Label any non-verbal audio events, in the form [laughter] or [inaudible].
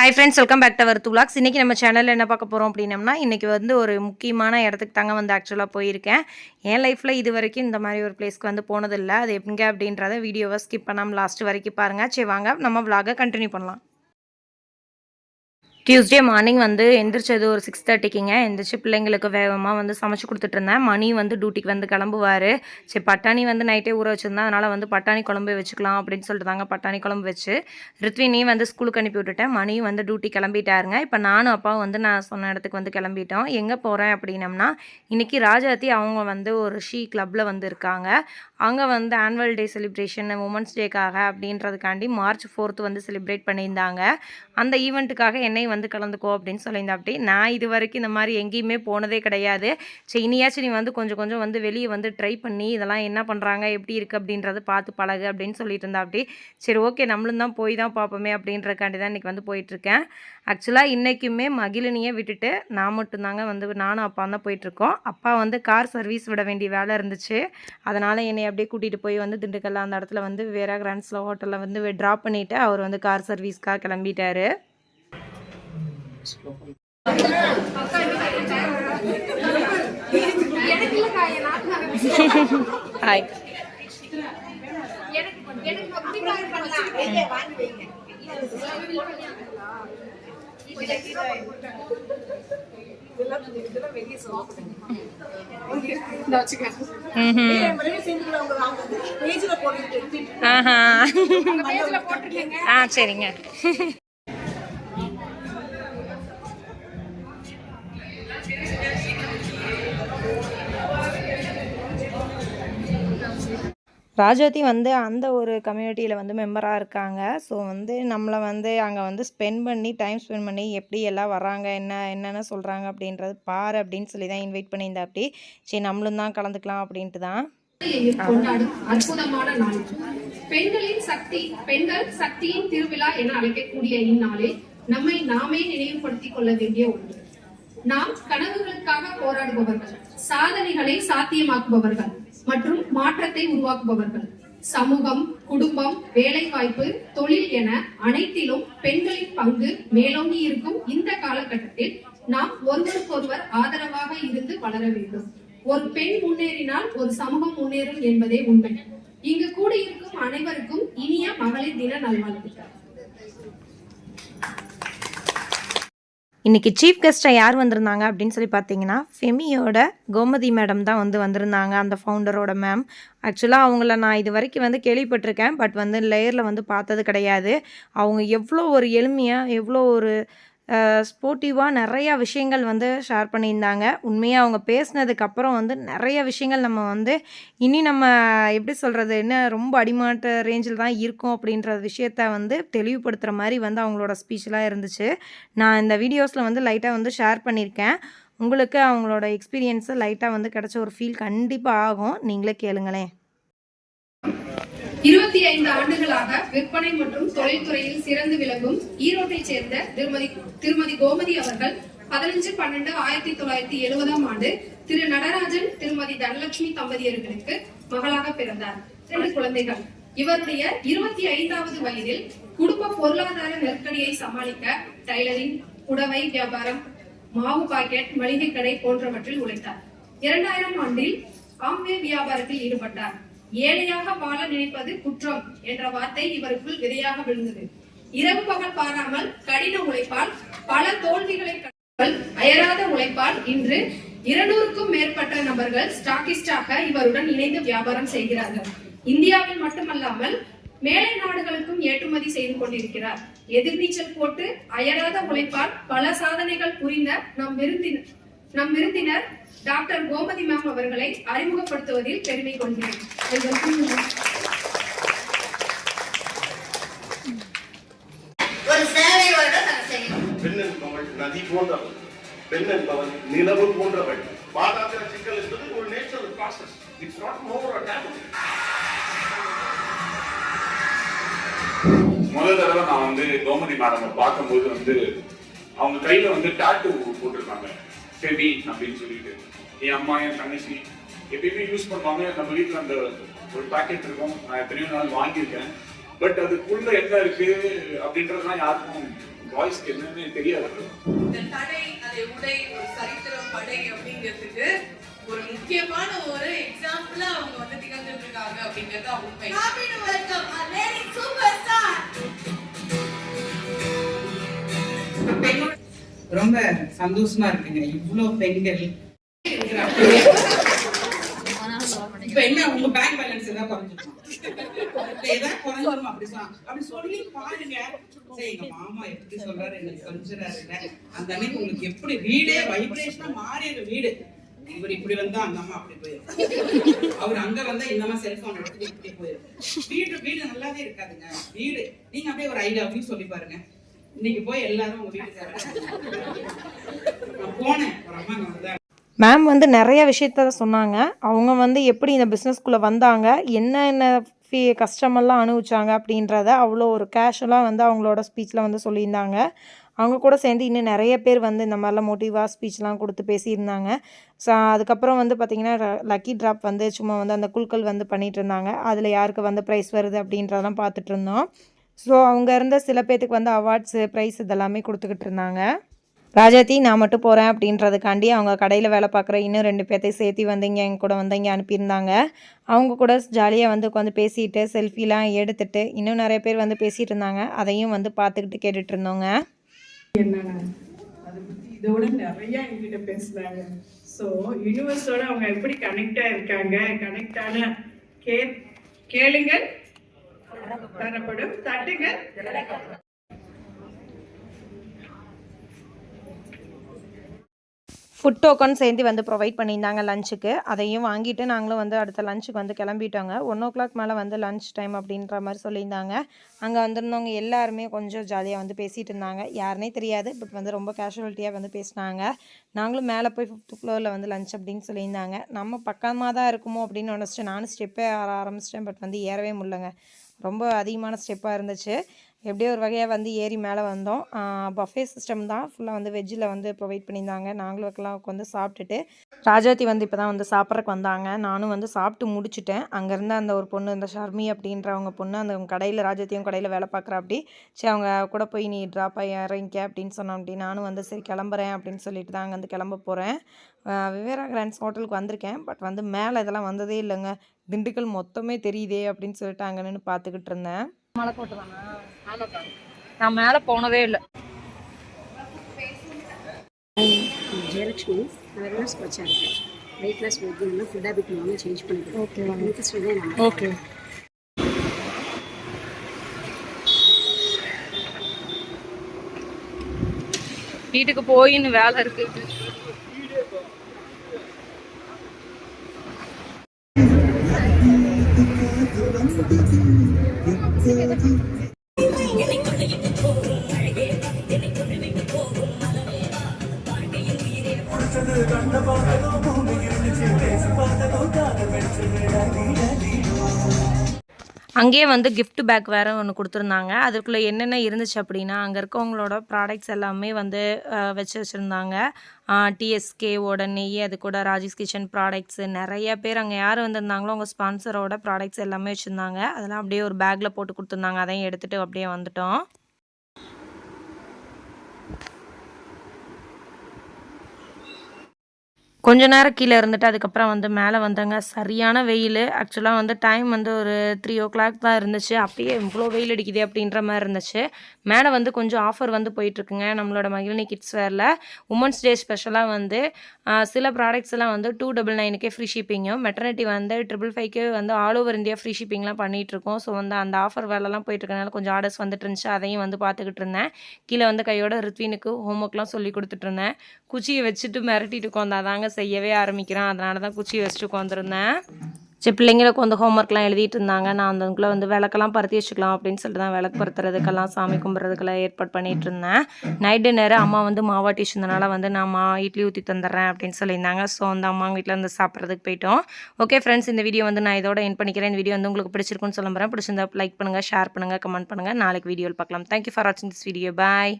Hi friends welcome back to our துலாக்ஸ் இன்றைக்கி நம்ம சேனலில் என்ன பார்க்க போகிறோம் அப்படின்னம்னா இன்றைக்கி வந்து ஒரு முக்கியமான இடத்துக்கு தாங்க வந்து ஆக்சுவலாக போயிருக்கேன். என் லைஃப்பில் இது வரைக்கும் இந்த மாதிரி ஒரு பிளேஸ்க்கு வந்து போனதில்லை. அது எப்படிங்க அப்படின்றத வீடியோவை ஸ்கிப் பண்ணாமல் லாஸ்ட் வரைக்கும் பாருங்கள் சரி வாங்க நம்ம vlog-அ கண்டினியூ பண்ணலாம். டியூஸ்டே மார்னிங் வந்து எந்திரிச்சது ஒரு சிக்ஸ் தேர்ட்டிக்குங்க எந்திரிச்சு பிள்ளைங்களுக்கு வேகமாக வந்து சமைச்சு கொடுத்துட்டு இருந்தேன். மணி வந்து டியூட்டிக்கு வந்து கிளம்புவார். சரி பட்டாணி வந்து நைட்டே ஊற வச்சுருந்தேன். அதனால் வந்து பட்டாணி குழம்பு வச்சுக்கலாம் அப்படின்னு சொல்லிட்டு தாங்க பட்டாணி குழம்பு வச்சு ரித்வினியும் வந்து ஸ்கூலுக்கு அனுப்பி விட்டுட்டேன். மணியும் வந்து டியூட்டி கிளம்பிட்டாருங்க. இப்போ நானும் அப்பாவும் வந்து நான் சொன்ன இடத்துக்கு வந்து கிளம்பிட்டோம். எங்கே போகிறேன் அப்படின்னம்னா இன்றைக்கி ராஜாத்தி அவங்க வந்து ஒரு ஷீ கிளப்பில் வந்து இருக்காங்க. அங்கே வந்து ஆனுவல் டே செலிப்ரேஷன் உமன்ஸ் டேக்காக அப்படின்றதுக்காண்டி மார்ச் ஃபோர்த்து வந்து செலிப்ரேட் பண்ணியிருந்தாங்க. அந்த ஈவெண்ட்டுக்காக என்னை வந்து கலந்துக்கோ அப்படின்னு சொல்லியிருந்தா அப்படி நான் இது வரைக்கும் இந்த மாதிரி எங்கேயுமே போனதே கிடையாது. சரி இனியாச்சும் நீ வந்து கொஞ்சம் கொஞ்சம் வந்து வெளியே வந்து ட்ரை பண்ணி இதெல்லாம் என்ன பண்ணுறாங்க எப்படி இருக்குது அப்படின்றத பார்த்து பழகு அப்படின்னு சொல்லிட்டு இருந்தா அப்படி சரி ஓகே நம்மளும் தான் போய் தான் பார்ப்போமே அப்படின்றக்காண்டி தான் இன்றைக்கி வந்து போயிட்டுருக்கேன். ஆக்சுவலாக இன்றைக்குமே மகிழினியை விட்டுட்டு நான் மட்டும்தாங்க வந்து நானும் அப்பா தான் போயிட்டுருக்கோம். அப்பா வந்து கார் சர்வீஸ் விட வேண்டிய வேலை இருந்துச்சு. அதனால் என்னை அப்படியே கூட்டிகிட்டு போய் வந்து திண்டுக்கல்ல அந்த இடத்துல வந்து வேற கிராண்ட்ஸில் ஹோட்டலில் வந்து ட்ராப் பண்ணிவிட்டு அவர் வந்து கார் சர்வீஸ்க்காக கிளம்பிட்டாரு. ஹாய் ஆஹா. ஆ சரிங்க. [laughs] ராஜவதி வந்து அந்த ஒரு கம்யூனிட்டியில் வந்து மெம்பராக இருக்காங்க. ஸோ வந்து நம்மளை வந்து அங்கே வந்து ஸ்பெண்ட் பண்ணி டைம் ஸ்பெண்ட் பண்ணி எப்படி எல்லாம் வராங்க என்ன என்னென்ன சொல்கிறாங்க அப்படின்றது பாரு அப்படின்னு சொல்லி தான் இன்வைட் பண்ணியிருந்தா அப்படி. சரி நம்மளும் தான் கலந்துக்கலாம் அப்படின்ட்டு தான். அற்புதமான நாள். பெண்களின் சக்தி பெண்கள் சக்தியின் திருவிழா என அழைக்கக்கூடிய இந்நாளில் நம்மை நாமே நினைவுபடுத்திக் கொள்ள வேண்டிய ஒன்று. நாம் கனவுகளுக்காக போராடுபவர்கள் சாதனைகளை சாத்தியமாக்குபவர்கள். மற்றும் மாற்றத்தை உருவாக்குபவர்கள். சமூகம் குடும்பம் வேலைவாய்ப்பு தொழில் என அனைத்திலும் பெண்களின் பங்கு மேலோங்கி இருக்கும் இந்த காலகட்டத்தில் நாம் ஒருவருக்கொருவர் ஆதரவாக இருந்து வளர வேண்டும். ஒரு பெண் முன்னேறினால் ஒரு சமூகம் முன்னேறும் என்பதே உண்மை. இங்கு கூடியிருக்கும் அனைவருக்கும் இனிய மகளிர் தின நல்வாழ்த்துக்கள். இன்றைக்கி சீஃப் கெஸ்ட்டாக யார் வந்திருந்தாங்க அப்படின்னு சொல்லி பார்த்தீங்கன்னா ஃபெமியோட கோமதி மேடம் தான் வந்து வந்திருந்தாங்க அந்த ஃபவுண்டரோட மேம் ஆக்சுவலாக அவங்கள நான் இது வரைக்கும் வந்து கேள்விப்பட்டிருக்கேன் பட் வந்து லேயரில் வந்து பார்த்தது கிடையாது. அவங்க எவ்வளோ ஒரு எளிமையாக எவ்வளோ ஒரு ஸ்போர்ட்டிவாக நிறையா விஷயங்கள் வந்து ஷேர் பண்ணியிருந்தாங்க. உண்மையாக அவங்க பேசினதுக்கப்புறம் வந்து நிறைய விஷயங்கள் நம்ம வந்து இனி நம்ம எப்படி சொல்கிறது என்ன ரொம்ப அடிமாட்ட ரேஞ்சில் தான் இருக்கும் அப்படின்ற விஷயத்த வந்து தெளிவுபடுத்துகிற மாதிரி வந்து அவங்களோட ஸ்பீச்செலாம் இருந்துச்சு. நான் இந்த வீடியோஸில் வந்து லைட்டாக வந்து ஷேர் பண்ணியிருக்கேன். உங்களுக்கு அவங்களோட எக்ஸ்பீரியன்ஸு லைட்டாக வந்து கிடச்ச ஒரு ஃபீல் கண்டிப்பாக ஆகும். நீங்களே கேளுங்களேன். இருபத்தி ஐந்து ஆண்டுகளாக விற்பனை மற்றும் தொழில்துறையில் சிறந்து விளங்கும் ஈரோட்டை சேர்ந்த திருமதி திருமதி கோமதி அவர்கள் பதினஞ்சு பன்னெண்டு ஆயிரத்தி தொள்ளாயிரத்தி எழுபதாம் ஆண்டு திரு நடராஜன் திருமதி தனலட்சுமி தம்பதியர்களுக்கு மகளாக பிறந்தார். இரண்டு குழந்தைகள். இவருடைய இருபத்தி ஐந்தாவது வயதில் குடும்ப பொருளாதார நெருக்கடியை சமாளிக்க டைலரிங் புடவை வியாபாரம் மாவு பாக்கெட் மளிகை கடை போன்றவற்றில் உழைத்தார். இரண்டாயிரம் ஆண்டில் ஆம்வே வியாபாரத்தில் ஈடுபட்டார். ஏழையாக வாழ நினைப்பது குற்றம் என்ற வார்த்தை இவருக்குள் விதையாக விழுந்தது. இரவு பகல் பாராமல் கடின உழைப்பால் பல தோல்விகளை அயராத உழைப்பால் இன்று இருநூறுக்கும் மேற்பட்ட நபர்கள் ஸ்டாக்கிஸ்டாக இவருடன் இணைந்து வியாபாரம் செய்கிறார்கள். இந்தியாவில் மட்டுமல்லாமல் மேலை நாடுகளுக்கும் ஏற்றுமதி செய்து கொண்டிருக்கிறார். எதிர்நீச்சல் போட்டு அயராத உழைப்பால் பல சாதனைகள் புரிந்த நம் விருந்தினர் நம் விருந்தினர் டாக்டர் கோமதி மேம் அவர்களை அறிமுகப்படுத்துவதில் பெருமை கொள்கிறேன். ஒரு என்பவள் நதி போன்றவள் பெண் என்பவள் நிலவு போன்றவள். பாதாந்திர சிக்கல் என்பது ஒரு natural process it's not more முதல் தடவை நான் வந்து கோமதி மேடம் பார்க்கும்போது வந்து அவங்க கையில வந்து டாட்டூ போட்டிருக்காங்க. ஃபெபி அப்படின்னு சொல்லிட்டு. என் அம்மா என் தங்கச்சி எப்பயுமே யூஸ் பண்ணுவாங்க. நம்ம வீட்டில் அந்த ஒரு பாக்கெட் இருக்கும். நான் எத்தனையோ நாள் வாங்கியிருக்கேன். பட் அதுக்குள்ள என்ன இருக்கு அப்படின்றதுலாம் யாருக்கும் பாய்ஸ்க்கு என்னன்னு தெரியாது. இந்த தடை அதை உடை ஒரு சரித்திரம் படை அப்படிங்கிறதுக்கு ஒரு முக்கியமான ஒரு எக்ஸாம்பிளா அவங்க வந்து திகழ்ந்துட்டு இருக்காங்க அப்படிங்கறது உண்மை ரொம்ப சந்தோஷமா இருக்குங்க. இவ்வளோ பெண்கள் இப்ப என்ன உங்க பேங்க் பேலன்ஸ் ஏதாவது குறைஞ்சிருமா? இல்ல ஏதாவது குறைஞ்சிருமா? அப்படி சொன்னா அப்படி சொல்லி பாருங்க. எங்க மாமா எப்படி சொல்றாரு எனக்கு கொஞ்சிறாருங்க அந்த அன்னைக்கு உங்களுக்கு எப்படி வீடே வைப்ரேஷனா மாறிடு வீடு. இவர் இப்படி வந்தா அந்த அம்மா அப்படி போயிடும் அவர் அங்க வந்தா இந்த அம்மா செல்போன் எடுத்துட்டு இப்படி போயிடும் வீடு வீடு நல்லாவே இருக்காதுங்க. வீடு நீங்க அப்படியே ஒரு ஐடியா அப்படின்னு சொல்லி பாருங்க. இன்னைக்கு போய் எல்லாரும் உங்க நான் போனேன். ஒரு அம்மா வந்தாங்க. மேம் வந்து நிறைய விஷயத்த சொன்னாங்க. அவங்க வந்து எப்படி இந்த பிஸ்னஸ்குள்ளே வந்தாங்க? என்னென்ன ஃபீ கஷ்டமெல்லாம் அனுபவிச்சாங்க அப்படின்றத அவ்வளோ ஒரு கேஷுவலாக வந்து அவங்களோட ஸ்பீச்சில் வந்து சொல்லியிருந்தாங்க. அவங்க கூட சேர்ந்து இன்னும் நிறைய பேர் வந்து இந்த மாதிரிலாம் மோட்டிவாக ஸ்பீச்லாம் கொடுத்து பேசியிருந்தாங்க. ஸோ அதுக்கப்புறம் வந்து பார்த்திங்கன்னா லக்கி ட்ராப் வந்து சும்மா வந்து அந்த குழுக்கள் வந்து பண்ணிகிட்டு இருந்தாங்க. அதில் யாருக்கு வந்து ப்ரைஸ் வருது அப்படின்றதெல்லாம் பார்த்துட்டு இருந்தோம். ஸோ அவங்க இருந்த சில பேர்த்துக்கு வந்து அவார்ட்ஸு ப்ரைஸ் இதெல்லாமே கொடுத்துக்கிட்டு இருந்தாங்க. ராஜாத்தி நான் மட்டும் போகிறேன் அப்படின்றதுக்காண்டி அவங்க கடையில் வேலை பார்க்குற இன்னும் ரெண்டு பேர்த்தையும் சேர்த்து வந்து இங்கே எங்க கூட வந்து இங்கே அனுப்பியிருந்தாங்க. அவங்க கூட ஜாலியாக வந்து உட்காந்து பேசிட்டு செல்ஃபிலாம் எடுத்துட்டு இன்னும் நிறைய பேர் வந்து பேசிகிட்டு இருந்தாங்க. அதையும் வந்து பார்த்துக்கிட்டு கேட்டுட்டு இருந்தோங்க. இதோட நிறைய எங்கிட்ட பேசுனாங்க ஸோ யூனிவர்ஸோட அவங்க எப்படி கனெக்டாக இருக்காங்க கனெக்டான கே கேளுங்கள். தரப்படும் தட்டுங்கள் ஃபுட் டோக்கன் சேர்ந்து வந்து ப்ரொவைட் பண்ணியிருந்தாங்க லஞ்சுக்கு அதையும் வாங்கிட்டு நாங்களும் வந்து அடுத்த லஞ்சுக்கு வந்து கிளம்பிட்டோங்க. ஒன் ஓ கிளாக் மேலே வந்து லஞ்ச் டைம் அப்படின்ற மாதிரி சொல்லியிருந்தாங்க. அங்கே வந்திருந்தவங்க எல்லாருமே கொஞ்சம் ஜாலியாக வந்து பேசிகிட்டு இருந்தாங்க. யாருனே தெரியாது பட் வந்து ரொம்ப கேஷுவலிட்டியாக வந்து பேசினாங்க. நாங்களும் மேலே போய் ஃபிஃப்த் ஃப்ளோரில் வந்து லஞ்ச் அப்படின்னு சொல்லியிருந்தாங்க. நம்ம பக்கமாக தான் இருக்குமோ அப்படின்னு நினச்சிட்டு நானும் ஸ்டெப்பே ஆர ஆரம்பிச்சிட்டேன் பட் வந்து ஏறவே முடியலங்க. ரொம்ப அதிகமான ஸ்டெப்பாக இருந்துச்சு. எப்படியோ ஒரு வகையாக வந்து ஏறி மேலே வந்தோம். பஃபே சிஸ்டம் தான். ஃபுல்லாக வந்து வெஜ்ஜில் வந்து ப்ரொவைட் பண்ணியிருந்தாங்க. நாங்களும் எல்லாம் உட்காந்து சாப்பிட்டுட்டு ராஜாத்தி வந்து இப்போ தான் வந்து சாப்பிட்றக்கு வந்தாங்க. நானும் வந்து சாப்பிட்டு முடிச்சுட்டேன். அங்கேருந்து அந்த ஒரு பொண்ணு இந்த ஷர்மி அப்படின்றவங்க பொண்ணு அந்த கடையில் ராஜாத்தியும் கடையில் வேலை பார்க்குறா அப்படி. சரி அவங்க கூட போய் நீ ட்ராப் ஆகி இறங்கிக்க அப்படின்னு சொன்னோம் அப்படி. நானும் வந்து சரி கிளம்புறேன் அப்படின்னு சொல்லிட்டு தான் அங்கே வந்து கிளம்ப போகிறேன் விவேரா கிராண்ட்ஸ் ஹோட்டலுக்கு வந்திருக்கேன். பட் வந்து மேலே இதெல்லாம் வந்ததே இல்லைங்க. திண்டுக்கல் மொத்தமே தெரியுதே அப்படின்னு சொல்லிட்டு அங்கே நின்று பார்த்துக்கிட்டு இருந்தேன். நான் மேலே போனதே இல்லை. ஜெயலக்ஷ்மி நான் வெல்னஸ் கோச்சாக இருக்கேன். Weight loss food habit change பண்ணிக்கிறேன். ஓகே இன்ட்ரெஸ்ட் நான் ஓகே வீட்டுக்கு போயின்னு வேலை இருக்கு. அங்கேயே வந்து கிஃப்ட் பேக் வேறு ஒன்று கொடுத்துருந்தாங்க. அதுக்குள்ளே என்னென்ன இருந்துச்சு அப்படின்னா அங்கே இருக்கவங்களோட ப்ராடக்ட்ஸ் எல்லாமே வந்து வச்சு வச்சுருந்தாங்க. டிஎஸ்கேவோட நெய் அது கூட ராஜேஷ் கிச்சன் ப்ராடக்ட்ஸு நிறைய பேர் அங்கே யார் வந்திருந்தாங்களோ அவங்க ஸ்பான்சரோட ப்ராடக்ட்ஸ் எல்லாமே வச்சுருந்தாங்க. அதெல்லாம் அப்படியே ஒரு பேக்கில் போட்டு கொடுத்துருந்தாங்க. அதையும் எடுத்துகிட்டு அப்படியே வந்துட்டோம். கொஞ்ச நேரம் கீழே இருந்துட்டு அதுக்கப்புறம் வந்து மேலே வந்தாங்க. சரியான வெயில். ஆக்சுவலாக வந்து டைம் வந்து ஒரு த்ரீ ஓ கிளாக் தான் இருந்துச்சு. அப்படியே இவ்வளோ வெயில் அடிக்குது அப்படின்ற மாதிரி இருந்துச்சு. மேலே வந்து கொஞ்சம் ஆஃபர் வந்து போயிட்டுருக்குங்க. நம்மளோட மகிழினி கிட்ஸ் வேரில் உமன்ஸ் டே ஸ்பெஷலாக வந்து சில ப்ராடக்ட்ஸ் எல்லாம் வந்து டூ டபுள் நைனுக்கே ஃப்ரீ ஷிப்பிங்கும் மெட்டர்னிட்டி வந்து ட்ரிபிள் ஃபைவ்க்கே வந்து ஆல் ஓவர் இந்தியா ஃப்ரீ ஷிப்பிங்லாம் பண்ணிகிட்ருக்கோம் ஸோ வந்து அந்த ஆஃபர் வேலைலாம் போயிட்டுருக்கனால கொஞ்சம் ஆர்டர்ஸ் வந்துட்டு இருந்துச்சு. அதையும் வந்து பார்த்துக்கிட்டு இருந்தேன். கீழே வந்து கையோட ரித்வினுக்கு ஹோம்ஒர்க்லாம் சொல்லி கொடுத்துட்டு இருந்தேன். குச்சியை வச்சுட்டு மிரட்டிட்டு உட்காந்தாதாங்க செய்யவே ஆரம்பிக்கிறேன். அதனால தான் குச்சி வச்சுட்டு உட்காந்துருந்தேன் சரி பிள்ளைங்களுக்கு வந்து ஹோம்ஒர்க்லாம் எழுதிட்டு இருந்தாங்க. நான் அதுக்குள்ளே வந்து விளக்கெல்லாம் பருத்தி வச்சுக்கலாம் அப்படின்னு சொல்லிட்டு தான் விளக்கு பருத்துறதுக்கெல்லாம் சாமி கும்பிட்றதுக்கெல்லாம் ஏற்பாடு பண்ணிகிட்டு இருந்தேன். நைட் டின்னர் அம்மா வந்து மாவாட்டி இருந்தனால வந்து நான் மா இட்லி ஊற்றி தந்துடுறேன் அப்படின்னு சொல்லியிருந்தாங்க. ஸோ அந்த அம்மா வீட்டில் வந்து சாப்பிட்றதுக்கு போயிட்டோம். ஓகே ஃப்ரெண்ட்ஸ் இந்த வீடியோ வந்து நான் இதோட என் பண்ணிக்கிறேன். இந்த வீடியோ வந்து உங்களுக்கு பிடிச்சிருக்குன்னு சொல்ல போகிறேன் பிடிச்சிருந்தா லைக் பண்ணுங்கள் ஷேர் பண்ணுங்கள் கமெண்ட் பண்ணுங்கள் நாளைக்கு வீடியோவில் பார்க்கலாம். தேங்க்யூ ஃபார் வாட்சிங் திஸ் வீடியோ பாய்